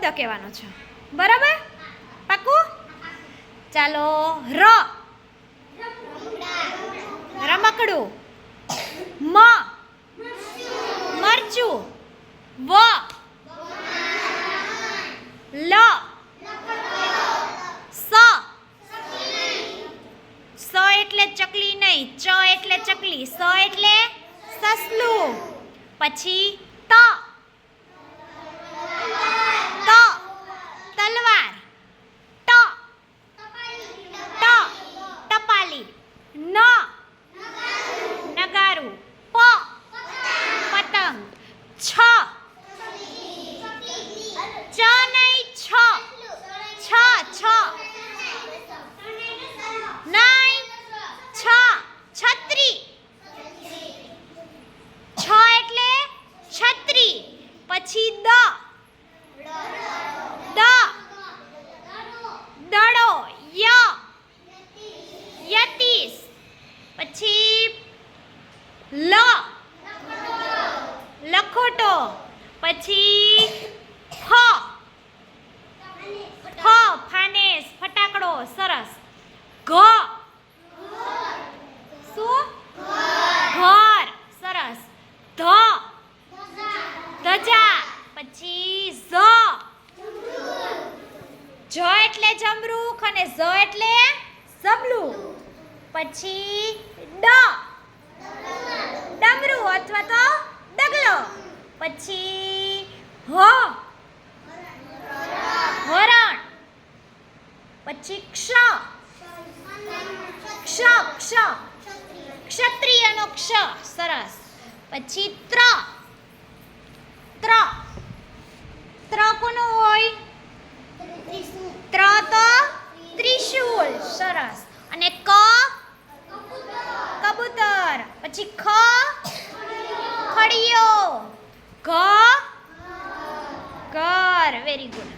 શબ્દ કહેવાનો છે. બરાબર? પાકું? ચાલો, ર. રમકડું. મ. મરચું. વ. લ. સ. સ એટલે ચકલી નહીં, ચ એટલે ચકલી, સ એટલે સસલું. પછી ત. ન. નગારું. પ. પતંગ. છ. ચ નહીં, છ. છ છ. નહીં છ. છત્રી. છ એટલે છત્રી. પછી દ દ. પછી લ. લખોટો. પછી ફ. ફાનેસ, ફટાકડો, સરસ. ઘ. શું? ઘર. સરસ. ધ. ધજા. પછી ઝ. જ એટલે જમરૂખ અને ઝ એટલે ઝબલું પછી ડ. ડમરું અથવા તો ડગલો. પછી હ. હરણ. પછી ક્ષ. ક્ષ ક્ષ. ક્ષત્રિયનો ક્ષ. સરસ. પછી ત્ર ત્ર કોનું હોય ત્ર તો ત્રિશુલ સરસ અને ક કબૂતર પછી ખ? ખડીયો. ઘ ઘર. Very good